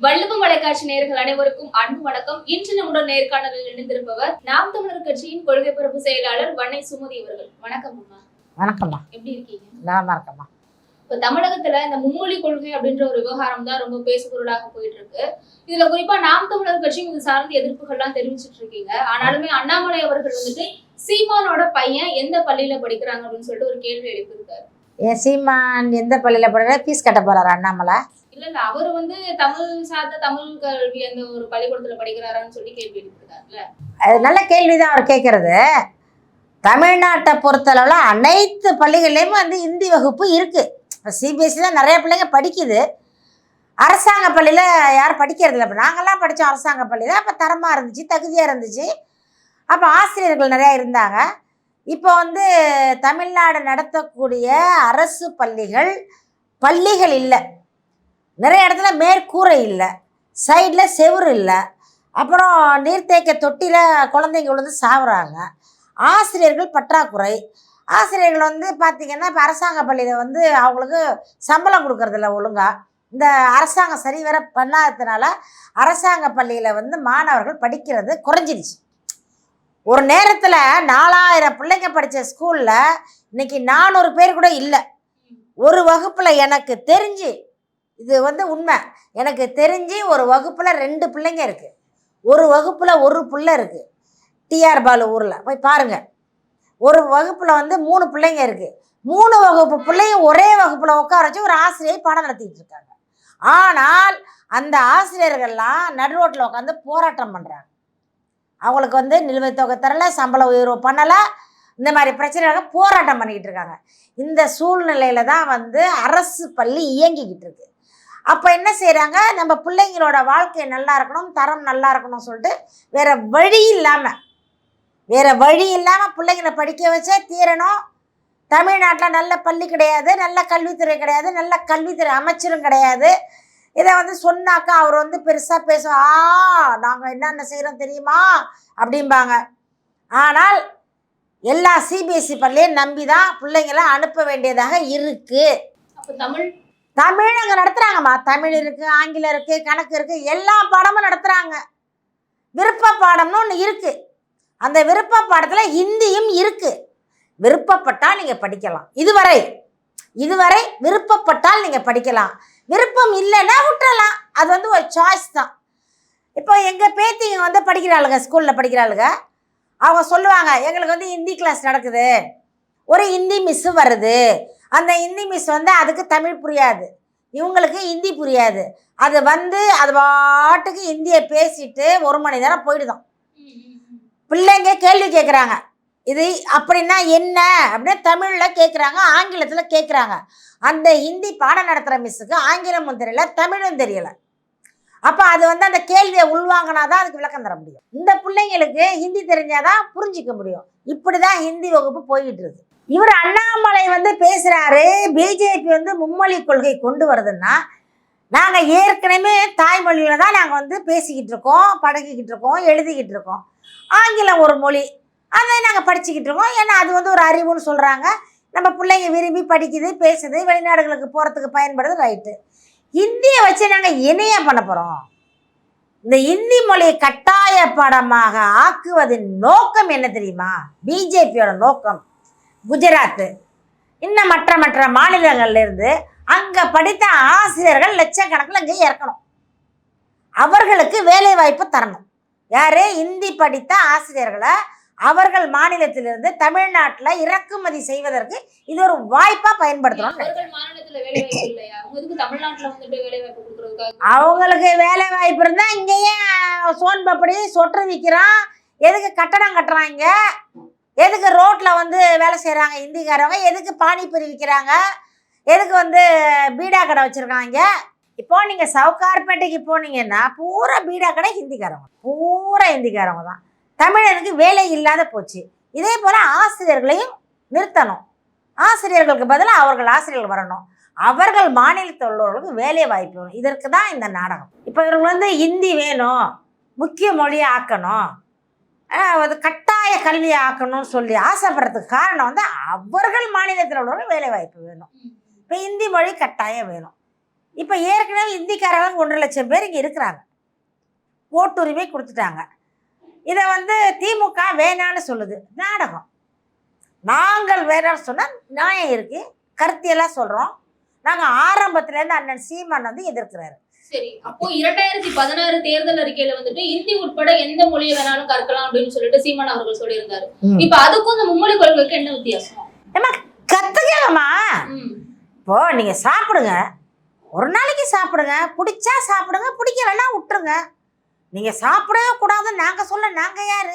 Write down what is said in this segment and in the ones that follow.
வள்ளுவம் வலைக்காட்சி நேயர்கள் அனைவருக்கும் அன்பு வணக்கம். இன்று நம்முடன் நேர்காணலில் இணைந்திருப்பவர் நாம் தமிழர் கட்சியின் கொள்கை பரப்பு செயலாளர் வன்னை சுமதி அவர்கள். வணக்கம் அம்மா. வணக்கம்மா. எப்படி இருக்கீங்க? நலமா இருக்கம்மா. இப்ப தமிழகத்துல இந்த மும்மொழி கொள்கை அப்படின்ற ஒரு விவகாரம் தான் ரொம்ப பேசுபொருளாக போயிட்டு இருக்கு இதுல குறிப்பா நாம் தமிழர் கட்சியும் இது சார்ந்த எதிர்ப்புகள்லாம் தெரிவிச்சிட்டு இருக்கீங்க ஆனாலுமே அண்ணாமலை அவர்கள் வந்துட்டு சீமானோட பையன் எந்த பள்ளியில படிக்கிறாங்க அப்படின்னு சொல்லிட்டு ஒரு கேள்வி எழுப்பியிருக்காரு. என் சீமான் எந்த பள்ளியில் படிக்கிற ஃபீஸ் கட்ட போறாரு அண்ணாமலை? இல்ல இல்ல அவர் வந்து தமிழ் சார்ந்த தமிழ் கல்வி அந்த ஒரு பள்ளிக்கூடத்துல படிக்கிறாரான்னு சொல்லி கேள்வி எழுப்பியிருக்காருல்ல. அது நல்ல கேள்வி தான் அவர் கேட்குறது. தமிழ்நாட்டை பொறுத்தளவில் அனைத்து பள்ளிகள்லேயும் வந்து ஹிந்தி வகுப்பு இருக்குது இப்போ சிபிஎஸ்சி தான் நிறைய பிள்ளைங்க படிக்குது. அரசாங்க பள்ளியில் யாரும் படிக்கிறது இல்லை. இப்போ நாங்கள்லாம் படித்தோம் அரசாங்க பள்ளியில். அப்போ தரமாக இருந்துச்சு தகுதியாக இருந்துச்சு. அப்போ ஆசிரியர்கள் நிறையா இருந்தாங்க. இப்போ வந்து தமிழ்நாடு நடத்தக்கூடிய அரசு பள்ளிகள் பள்ளிகள் இல்லை. நிறைய இடத்துல மேற்கூரை இல்லை சைடில் செவுரு இல்லை. அப்புறம் நீர்த்தேக்க தொட்டியில் குழந்தைங்க விழுந்து சாவுறாங்க. ஆசிரியர்கள் பற்றாக்குறை. ஆசிரியர்கள் வந்து பார்த்திங்கன்னா இப்போ அரசாங்க பள்ளியில் வந்து அவங்களுக்கு சம்பளம் கொடுக்கறதில்ல ஒழுங்காக இந்த அரசாங்கம் சரிவர பண்ணாததுனால அரசாங்க பள்ளியில் வந்து மாணவர்கள் படிக்கிறது குறைஞ்சிருச்சு ஒரு நேரத்தில் நாலாயிரம் பிள்ளைங்க படித்த ஸ்கூலில் இன்னைக்கு நானூறு பேர் கூட இல்லை. ஒரு வகுப்பில் எனக்கு தெரிஞ்சு இது வந்து உண்மை. எனக்கு தெரிஞ்சு ஒரு வகுப்பில் ரெண்டு பிள்ளைங்க இருக்குது ஒரு வகுப்பில் ஒரு பிள்ளை இருக்குது டிஆர் பாலு ஊரில். போய் பாருங்கள் ஒரு வகுப்பில் வந்து மூணு பிள்ளைங்க இருக்குது மூணு வகுப்பு பிள்ளையும் ஒரே வகுப்பில் உட்கார வச்சு ஒரு ஆசிரியை பாடம் நடத்திட்டு இருக்காங்க. ஆனால் அந்த ஆசிரியர்கள்லாம் நடு ரோட்டில் உட்காந்து போராட்டம் பண்ணுறாங்க அவங்களுக்கு வந்து நிலுவைத் தொகை தரல சம்பள உயர்வு பண்ணலை. இந்த மாதிரி பிரச்சனைகளுக்கு போராட்டம் பண்ணிக்கிட்டு இருக்காங்க. இந்த சூழ்நிலையில தான் வந்து அரசு பள்ளி இயங்கிக்கிட்டு இருக்கு. அப்போ என்ன செய்கிறாங்க நம்ம பிள்ளைங்களோட வாழ்க்கை நல்லா இருக்கணும் தரம் நல்லா இருக்கணும் சொல்லிட்டு வேற வழி இல்லாமல் வேற வழி இல்லாமல் பிள்ளைங்களை படிக்க வச்சே தீரணும். தமிழ்நாட்டில் நல்ல பள்ளி கிடையாது நல்ல கல்வித்துறை கிடையாது நல்ல கல்வித்துறை அமைச்சரும் கிடையாது. இதை வந்து சொன்னாக்கா அவர் வந்து பெருசாக பேசும் ஆ நாங்கள் என்னென்ன செய்கிறோம் தெரியுமா? அப்படிம்பாங்க. ஆனால் எல்லா சிபிஎஸ்சி பள்ளியும் நம்பி தான் பிள்ளைங்களை அனுப்ப வேண்டியதாக இருக்குது அப்போ தமிழ் தமிழ் அங்கே நடத்துகிறாங்கம்மா தமிழ் இருக்குது ஆங்கிலம் இருக்குது கணக்கு இருக்குது எல்லா பாடமும் நடத்துகிறாங்க விருப்ப பாடம்னு ஒன்று இருக்குது அந்த விருப்ப பாடத்தில் ஹிந்தியும் இருக்குது விருப்பப்பட்டால் நீங்கள் படிக்கலாம். இதுவரை இதுவரை விருப்பப்பட்டால் நீங்கள் படிக்கலாம். விருப்பம் இல்லைன்னா விட்டுறலாம். அது வந்து ஒரு சாய்ஸ் தான். இப்போ எங்கள் பேத்திங்க வந்து படிக்கிறாளுங்க ஸ்கூலில் படிக்கிறாளுங்க. அவங்க சொல்லுவாங்க எங்களுக்கு வந்து ஹிந்தி கிளாஸ் நடக்குது. ஒரு ஹிந்தி மிஸ்ஸு வருது. அந்த ஹிந்தி மிஸ் வந்து அதுக்கு தமிழ் புரியாது. இவங்களுக்கு ஹிந்தி புரியாது. அது வந்து அது பாட்டுக்கு ஹிந்தியை பேசிட்டு ஒரு மணி நேரம் போயிடுதான். பிள்ளைங்க கேள்வி கேட்குறாங்க இது அப்படின்னா என்ன? அப்படின்னு தமிழில் கேட்குறாங்க ஆங்கிலத்தில் கேட்குறாங்க அந்த ஹிந்தி பாடம் நடத்துகிற மிஸ்ஸுக்கு ஆங்கிலமும் தெரியல தமிழும் தெரியலை. அப்போ அது வந்து அந்த கேள்வியை உள்வாங்கினா தான் அதுக்கு விளக்கம் தர முடியும். இந்த பிள்ளைங்களுக்கு ஹிந்தி தெரிஞ்சாதான் புரிஞ்சிக்க முடியும். இப்படி தான் ஹிந்தி வகுப்பு போய்கிட்டு இருக்கு. இவர் அண்ணாமலை வந்து பேசுகிறாரு பிஜேபி வந்து மும்மொழி கொள்கை கொண்டு வருதுன்னா நாங்கள் ஏற்கனவே தாய்மொழியில் தான் நாங்கள் வந்து பேசிக்கிட்டு இருக்கோம் பழகிக்கிட்டு இருக்கோம் எழுதிக்கிட்டு இருக்கோம். ஆங்கிலம் ஒரு மொழி. அதை நாங்கள் படிச்சுக்கிட்டு இருக்கோம். ஏன்னா அது வந்து ஒரு அறிவுன்னு சொல்கிறாங்க நம்ம பிள்ளைங்க விரும்பி படிக்குது பேசுது வெளிநாடுகளுக்கு போகிறதுக்கு பயன்படுது ரைட்டு. ஹிந்தியை வச்சு நாங்கள் இணைய பண்ண போகிறோம் இந்த ஹிந்தி மொழியை கட்டாய படமாக ஆக்குவதின் நோக்கம் என்ன தெரியுமா? பிஜேபியோட நோக்கம். குஜராத்து இன்னும் மற்ற மற்ற மாநிலங்கள்ல இருந்து அங்கே படித்த ஆசிரியர்கள் லட்சக்கணக்கில் இங்கே இறக்கணும். அவர்களுக்கு வேலை வாய்ப்பு தரணும். யாரு? ஹிந்தி படித்த ஆசிரியர்களை அவர்கள் மாநிலத்திலிருந்து தமிழ்நாட்டில் இறக்குமதி செய்வதற்கு இது ஒரு வாய்ப்பாக பயன்படுத்தணும் அவங்களுக்கு வேலை வாய்ப்பு இருந்தால் இங்கேயே சோன் பப்படி சொட்டு விற்கிறான் எதுக்கு கட்டடம் கட்டுறாங்க? எதுக்கு ரோட்டில் வந்து வேலை செய்கிறாங்க ஹிந்திக்காரவங்க எதுக்கு பானிபூரி விற்கிறாங்க எதுக்கு வந்து பீடா கடை வச்சுருக்காங்க இப்போ நீங்கள் சவுகார்பேட்டைக்கு போனீங்கன்னா பூரா பீடா கடை ஹிந்திக்காரவங்க. பூரா ஹிந்திக்காரவங்க தான். தமிழனுக்கு வேலை இல்லாத போச்சு. இதே போல் ஆசிரியர்களையும் நிறுத்தணும். ஆசிரியர்களுக்கு பதிலாக அவர்கள் ஆசிரியர்கள் வரணும். அவர்கள் மாநிலத்தில் உள்ளவர்களுக்கு வேலை வாய்ப்பு வரும் இதற்கு தான் இந்த நாடகம். இப்போ இவர்கள் வந்து ஹிந்தி வேணும். முக்கிய மொழியை ஆக்கணும். அது கட்ட கட்டாய கல்வியை ஆக்கணும்னு சொல்லி ஆசைப்படுறதுக்கு காரணம் வந்து அவர்கள் மாநிலத்தில் உள்ளவர்கள் வேலை வாய்ப்பு வேணும். இப்போ இந்தி மொழி கட்டாயம் வேணும். இப்போ ஏற்கனவே ஹிந்திக்காரங்க ஒன்றரை லட்சம் பேர் இங்கே இருக்கிறாங்க. ஓட்டுரிமை கொடுத்துட்டாங்க. இதை வந்து திமுக வேணான்னு சொல்லுது. நாடகம். நாங்கள் வேணான்னு சொன்னால் நியாயம் இருக்குது கருத்தியெல்லாம் சொல்கிறோம் நாங்கள் ஆரம்பத்துலேருந்து அண்ணன் சீமான் வந்து எதிர்க்கிறாரு. சரி அப்போ இரண்டாயிரத்தி பதினாறு தேர்தல் அறிக்கையில வந்துட்டு இந்தி உட்பட எந்த மொழியை வேணாலும் கற்கலாம் அப்படின்னு சொல்லிட்டு சீமான் அவர்கள் சொல்லியிருந்தாரு. இப்ப அதுக்கும் இந்த மும்மொழி கொள்கைக்கு என்ன வித்தியாசம்? கற்றுக்கங்கம்மா ம். இப்போ நீங்கள் சாப்பிடுங்க. ஒரு நாளைக்கு சாப்பிடுங்க. பிடிச்சா சாப்பிடுங்க பிடிக்கலன்னா விட்டுருங்க. நீங்கள் சாப்பிடவே கூடாதுன்னு நாங்கள் சொல்ல நாங்கள் யார்?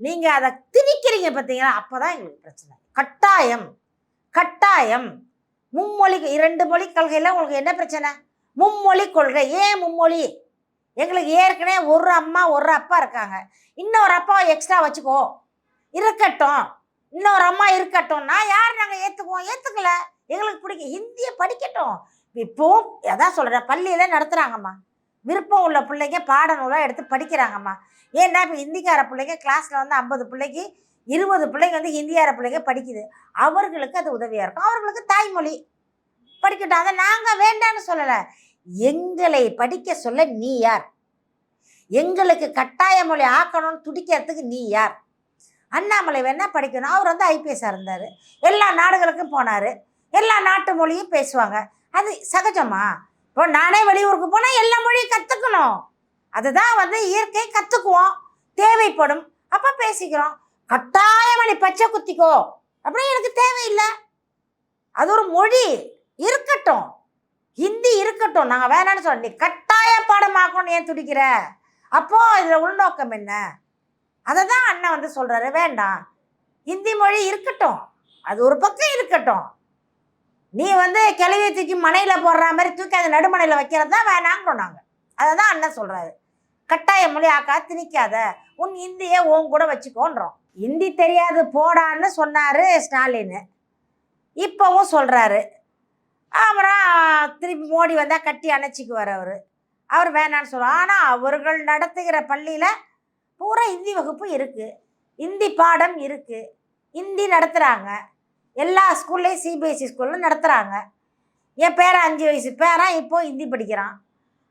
நீங்கள் அதை திணிக்கிறீங்க பார்த்தீங்களா? அப்போ தான் எங்களுக்கு பிரச்சனை. கட்டாயம். கட்டாயம். மும்மொழி இரண்டு மொழி கொள்கையில் உங்களுக்கு என்ன பிரச்சனை? மும்மொழி கொள்கை. ஏன் மும்மொழி? எங்களுக்கு ஏற்கனவே ஒரு அம்மா ஒரு அப்பா இருக்காங்க. இன்னொரு அப்பாவை எக்ஸ்ட்ரா வச்சுக்கோ. இருக்கட்டும். இன்னொரு அம்மா இருக்கட்டும்னா யார் நாங்கள் ஏற்றுக்குவோம் ஏற்றுக்கல எங்களுக்கு பிடிக்கும். ஹிந்தியை படிக்கட்டும். இப்போ அதான் சொல்கிறேன் பள்ளியில் நடத்துகிறாங்கம்மா விருப்பம் உள்ள பிள்ளைங்க பாடநூலாக எடுத்து படிக்கிறாங்கம்மா. ஏன்னா இப்போ ஹிந்திக்கார பிள்ளைங்க கிளாஸில் வந்து ஐம்பது பிள்ளைக்கு இருபது பிள்ளைங்க வந்து ஹிந்தியார பிள்ளைங்க படிக்குது. அவர்களுக்கு அது உதவியாக இருக்கும். அவர்களுக்கு தாய்மொழி. படிக்கட்டும். அதை நாங்கள் வேண்டான்னு சொல்லலை. எங்களை படிக்க சொல்ல நீ யார்? எங்களுக்கு கட்டாய மொழி ஆக்கணும்னு துடிக்கிறதுக்கு நீ யார்? அண்ணாமலை வேணால் படிக்கணும். அவர் வந்து ஐபிஎஸ்ஸாக இருந்தார். எல்லா நாடுகளுக்கும் போனார். எல்லா நாட்டு மொழியும் பேசுவாங்க. அது சகஜமா? இப்போ நானே வெளியூருக்கு போனால் எல்லா மொழியும் கற்றுக்கணும் அதுதான் வந்து இயற்கை கற்றுக்குவோம் தேவைப்படும். அப்போ பேசிக்கிறோம். கட்டாயமாக நீ பச்சை குத்திக்கோ. அப்படின்னு எனக்கு தேவையில்லை. அது ஒரு மொழி. இருக்கட்டும். ஹிந்தி இருக்கட்டும். நாங்கள் வேணான்னு சொல்ல நீ கட்டாய பாடமாக்கணும்னு ஏன் துடிக்கிற? அப்போ இதில் உள்நோக்கம் என்ன? அதை தான் அண்ணன் வந்து சொல்கிறாரு வேண்டாம். ஹிந்தி மொழி இருக்கட்டும். அது ஒரு பக்கம் இருக்கட்டும். நீ வந்து கிளவியை தூக்கி மனையில் போடுற மாதிரி தூக்கி அதை நடுமனையில் வைக்கிறது தான் வேணாங்கிறோம் நாங்கள் அதை தான் அண்ணன் சொல்கிறாரு கட்டாய மொழி ஆக்கா திணிக்காத. உன் இந்தியை உன் கூட வச்சுக்கோன்றோம். ஹிந்தி தெரியாது போடான்னு சொன்னார் ஸ்டாலின். இப்போவும் சொல்கிறாரு அப்புறம் திருப்பி மோடி வந்தால் கட்டி அணைச்சிக்குவார் அவர். அவர் வேணான்னு சொல்லுவார். ஆனால் அவர்கள் நடத்துகிற பள்ளியில் பூரா இந்தி வகுப்பு இருக்குது இந்தி பாடம் இருக்குது ஹிந்தி நடத்துகிறாங்க எல்லா ஸ்கூல்லையும் சிபிஎஸ்சி ஸ்கூலில் நடத்துகிறாங்க என் பேரன் அஞ்சு வயசு பேரன் இப்போ ஹிந்தி படிக்கிறான்.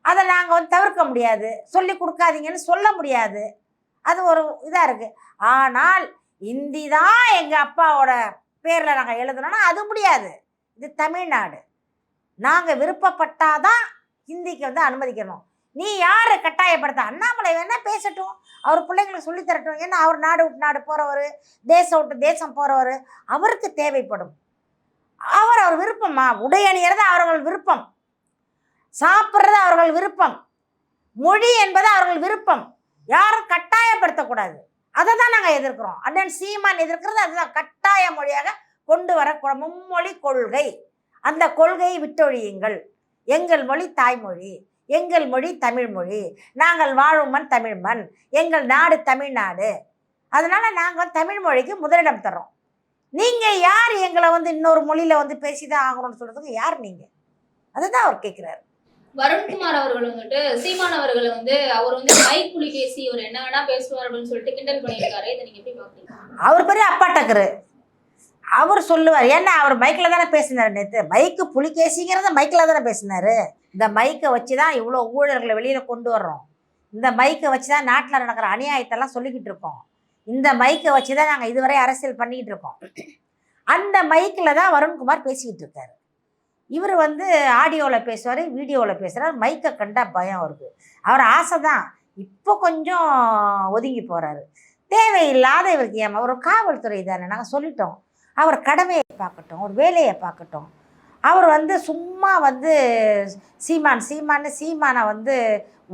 அதை நாங்கள் வந்து தவிர்க்க முடியாது. சொல்லி கொடுக்காதீங்கன்னு சொல்ல முடியாது. அது ஒரு இதாக இருக்குது ஆனால் இந்தி தான் எங்கள் அப்பாவோட பேரில் நாங்கள் எழுதணும்னா அது முடியாது. இது தமிழ்நாடு. நாங்கள் விருப்பப்பட்டாதான் ஹிந்திக்கு வந்து அனுமதிக்கணும். நீ யார் கட்டாயப்படுத்த? அண்ணாமலை வேணால் பேசட்டும். அவர் பிள்ளைங்களுக்கு சொல்லித் தரட்டும். ஏன்னா அவர் நாடு விட்டு நாடு போகிறவர் தேசம் விட்டு தேசம் போகிறவர் அவருக்கு தேவைப்படும். அவர் அவர் விருப்பமா? உடை அணியறது அவர்கள் விருப்பம். சாப்பிட்றது அவர்கள் விருப்பம். மொழி என்பது அவர்கள் விருப்பம். யாரும் கட்டாயப்படுத்தக்கூடாது. அதை தான் நாங்கள் எதிர்க்கிறோம். அண்ணன் சீமான் எதிர்க்கிறது அதுதான் கட்டாய மொழியாக கொண்டு வர மும்மொழி கொள்கை. அந்த கொள்கையை விட்டொழியுங்கள். எங்கள் மொழி தாய்மொழி எங்கள் மொழி தமிழ் மொழி நாங்கள் வாழும் மண் தமிழ் மண் எங்கள் நாடு தமிழ்நாடு. அதனால நாங்கள் தமிழ் மொழிக்கு முதலிடம் தர்றோம். நீங்கள் யார்? எங்களை வந்து இன்னொரு மொழியில் வந்து பேசி தான் ஆகணும்னு சொல்கிறதுக்கு யார் நீங்கள் அதுதான் அவர் கேட்குறாரு வருண்குமார் அவர்கள் வந்துட்டு சீமான் அவர்களை வந்து அவர் வந்து மைக் புலிகேசி அவர் என்ன வேணா பேசுவார் அப்படின்னு சொல்லிட்டு கிண்டல் பண்ணியிருக்காரு. இதை நீங்க எப்படி பாக்குறீங்க? அவர் பெரிய அப்பாட்டக்கரு. அவர் சொல்லுவார். ஏன்னா அவர் மைக்கில் தானே பேசினார் நேற்று மைக்கு புலிகேசிங்கிறத மைக்கில் தானே பேசினார். இந்த மைக்கை வச்சு தான் இவ்வளோ ஊழல்களை வெளியில் கொண்டு வர்றோம். இந்த மைக்கை வச்சு தான் நாட்டில் நடக்கிற அநியாயத்தெல்லாம் சொல்லிக்கிட்டு இருக்கோம். இந்த மைக்கை வச்சு தான் நாங்கள் இதுவரை அரசியல் பண்ணிக்கிட்டு இருக்கோம். அந்த மைக்கில் தான் வருண்குமார் பேசிக்கிட்டு இருக்காரு. இவர் வந்து ஆடியோவில் பேசுவார் வீடியோவில் பேசுகிறார் மைக்கை கண்டால் பயம் இருக்குது அவர் ஆசை தான். இப்போ கொஞ்சம் ஒதுங்கி போகிறாரு தேவையில்லாத இவருக்கு ஏமா ஒரு காவல்துறை தானே. நாங்கள் சொல்லிட்டோம். அவர் கடமையை பார்க்கட்டும் ஒரு வேலையை பார்க்கட்டும். அவர் வந்து சும்மா வந்து சீமான் சீமான்னு சீமானை வந்து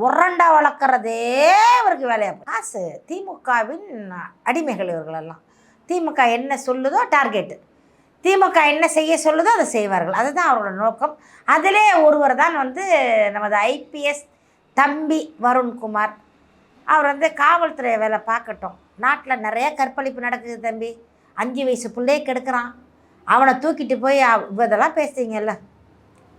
உரண்டா வளர்க்குறதே அவருக்கு வேலையை காசு திமுகவின் அடிமைகள் இவர்களெல்லாம். திமுக என்ன சொல்லுதோ டார்கெட்டு. திமுக என்ன செய்ய சொல்லுதோ அதை செய்வார்கள். அதுதான் அவரோட நோக்கம். அதிலே ஒருவர் தான் வந்து நமது ஐபிஎஸ் தம்பி வருண்குமார். அவர் வந்து காவல்துறை வேலை பார்க்கட்டும். நாட்டில் நிறைய கற்பழிப்பு நடக்குது தம்பி. அஞ்சு வயசு பிள்ளையே கெடுக்கிறான். அவனை தூக்கிட்டு போய் அவ- இதெல்லாம் பேசுறீங்கல்ல?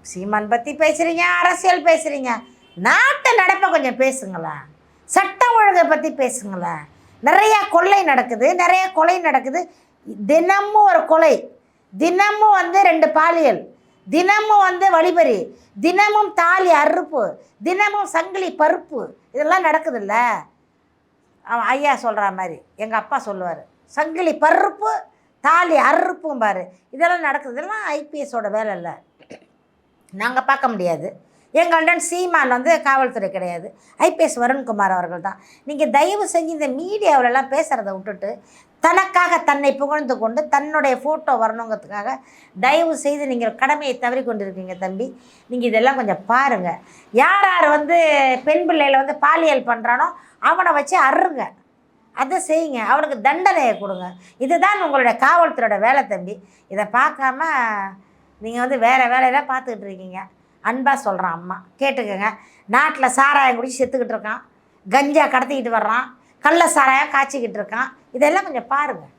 சீமான் பற்றி பேசுகிறீங்க அரசியல் பேசுகிறீங்க நாட்டு நடப்பை கொஞ்சம் பேசுங்களேன். சட்டம் ஒழுங்கை பற்றி பேசுங்களேன். நிறையா கொள்ளை நடக்குது நிறைய கொலை நடக்குது. தினமும் ஒரு கொலை. தினமும் வந்து ரெண்டு பாலியல். தினமும் வந்து வழிபறி. தினமும் தாலி அறுப்பு. தினமும் சங்கிலி பருப்பு. இதெல்லாம் நடக்குதுல்ல? அவன் ஐயா சொல்கிற மாதிரி. எங்கள் அப்பா சொல்லுவார். சங்கிலி பருப்பு தாலி அறுப்பும் பாரு. இதெல்லாம் நடக்குது. இதெல்லாம் ஐபிஎஸோட வேலை இல்லை நாங்கள் பார்க்க முடியாது. எங்கள் சீமான் வந்து காவல்துறை கிடையாது. ஐபிஎஸ் வருண்குமார் அவர்கள் தான். நீங்கள் தயவு செஞ்சு இந்த மீடியாவிலலாம் பேசுகிறத விட்டுட்டு தனக்காக தன்னை புகழ்ந்து கொண்டு தன்னுடைய ஃபோட்டோ வரணுங்கிறதுக்காக தயவு செய்து நீங்கள் கடமையை தவறி கொண்டிருக்கீங்க தம்பி. நீங்கள் இதெல்லாம் கொஞ்சம் பாருங்கள் யார் யார் வந்து பெண் பிள்ளையில் வந்து பாலியல் பண்ணுறானோ அவனை வச்சு அருங்க அதை செய்யுங்க. அவனுக்கு தண்டனையை கொடுங்க. இதுதான் உங்களுடைய காவல்துறையோட வேலை தம்பி. இதை பார்க்காம நீங்கள் வந்து வேறு வேலையெல்லாம் பார்த்துக்கிட்டு இருக்கீங்க. அன்பாக சொல்கிறான் அம்மா. கேட்டுக்கோங்க. நாட்டில் சாராயம் குடிச்சு செத்துக்கிட்டு இருக்கான். கஞ்சா கடத்திக்கிட்டு வர்றான். கள்ள சாராயம் காய்ச்சிக்கிட்டு இருக்கான். இதெல்லாம் கொஞ்சம் பாருங்கள்